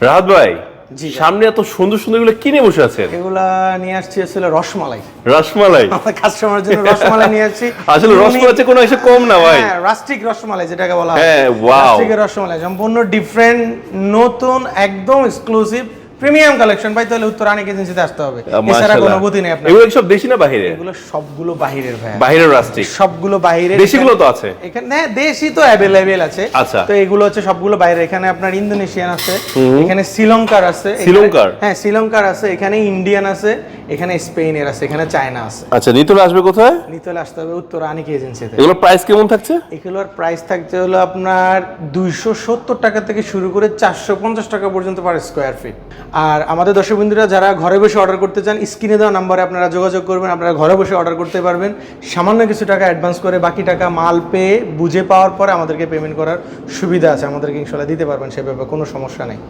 রাহাত ভাই জি। সামনে এত সুন্দর সুন্দরগুলো কিনে বসে আছেন? এগুলা নিয়ে আসছি আসলে রসমালাই। রসমালাই? আমার কাস্টমারের জন্য রসমালাই নিয়ে আসছি। আসলে রসমালাই কোনো এসে কম না ভাই। হ্যাঁ রাস্টিক রসমালাই যেটাকে বলা হয়। হ্যাঁ, ওয়াও রাস্টিক রসমালাই সম্পূর্ণ ডিফারেন্ট নতুন একদম এক্সক্লুসিভ প্রিমিয়াম কালেকশন ভাই তাহলে উত্তর আনিক এজেন্সিতে আসতে হবে। এছাড়া। কোনো গতি নেই আপনার। এগুলো সব দেশি না বাহিরে? এগুলো সবগুলো বাহিরের ভাই বাহিরের রাষ্ট্রিক সবগুলো বাইরের দেশিগুলো তো আছে। এখানে হ্যাঁ দেশি তো অ্যাভেলেবেল আছে। আচ্ছা। তো এগুলো হচ্ছে সবগুলো বাইরে এখানে আপনার ইন্দোনেশিয়ান আছে এখানে শ্রীলঙ্কার আছে। শ্রীলঙ্কার? হ্যাঁ শ্রীলঙ্কার আছে এখানে ইন্ডিয়ান আছে এখানে স্পেনের আছে এখানে চায়না আছে। আচ্ছা নিতলে আসবে কোথায়? নিতলে আসতে হবে উত্তর আনিক এজেন্সিতে। এগুলো প্রাইস কেমন থাকছে? এগুলোর প্রাইস থাকছে হলো আপনার দুইশো সত্তর টাকা থেকে শুরু করে চারশো পঞ্চাশ টাকা পর্যন্ত পার স্কোয়ার ফিট আর আমাদের দর্শক বন্ধুরা যারা ঘরে বসে অর্ডার করতে চান স্ক্রিনে দেওয়া নাম্বারে আপনারা যোগাযোগ করবেন আপনারা ঘরে বসে অর্ডার করতে পারবেন। সামান্য কিছু টাকা অ্যাডভান্স করে বাকি টাকা মাল পেয়ে বুঝে পাওয়ার পরে আমাদেরকে পেমেন্ট করার সুবিধা আছে। আমাদেরকে ইনশাল্লাহ দিতে পারবেন সে ব্যাপারে কোনো সমস্যা নেই।